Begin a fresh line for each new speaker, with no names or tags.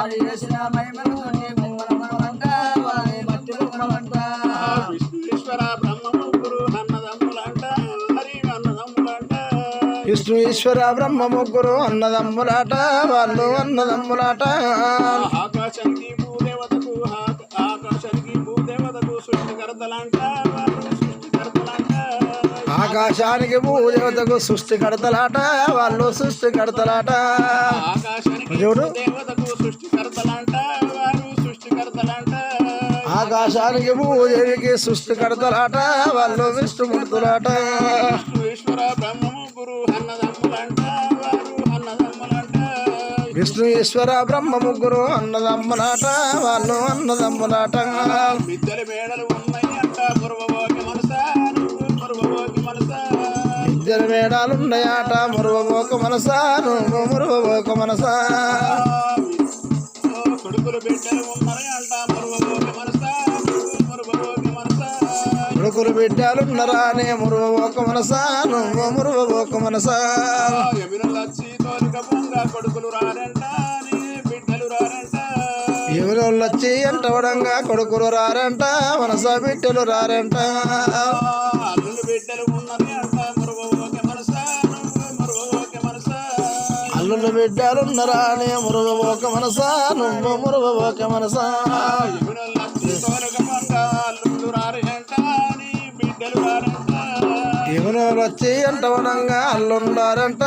ఆడు మధ్యలో విష్ణుశ్వర అన్నదమ్ములంట బ్రహ్మ ముగ్గురు అన్నదమ్ములాట వాళ్ళు అన్నదమ్ములాట.
ఆకాశానికి భూదేవతకు ఆకాశానికి భూదేవతకు సృష్టికర్తలంట
ఆకాశానికి భూదేవతకు సృష్టికర్తలాట వాళ్ళు
సృష్టికర్తలాట
చూడు.
దేవతకు సృష్టికర్తలంట వారు సృష్టికర్తలంట
ఆకాశానికి భూదేవికి సృష్టికర్తలాట వాళ్ళు విష్ణుమూర్తులాట.
విష్ణు ఈశ్వర బ్రహ్మము గురు అన్నదమ్ములంట వారు అన్నదమ్ములంట
విష్ణు ఈశ్వర బ్రహ్మ ముగ్గురు అన్నదమ్ములాట వాళ్ళు అన్నదమ్ములాట.
ఇద్దరు మేడలు ఉన్నాయి పూర్వభోగి మనసా నువ్వు పూర్వభోగి మనసా
ఇద్దరు మురువబోక మనసా నువ్వు మురువబోక మనసా.
కొడుకులు బిడ్డలు ఉన్నాయి అంట పూర్వభోగి మనసా నువ్వు పూర్వభోగి మనసా.
కొడుకులు మనసా నువ్వు మురువబోక మనసా
కొడుకులు రారంట నీ బిడ్డలు రారంట
ఎవరోళ్ళు వచ్చి కొడుకులు రారంట బిడ్డలు రారంట. పిల్లలు పెట్టారున్నరా నే ఒక మనసా నువ్వు ఒక మనసా.
ఎవరో వచ్చి
అంటవనంగా అల్లుండారంట.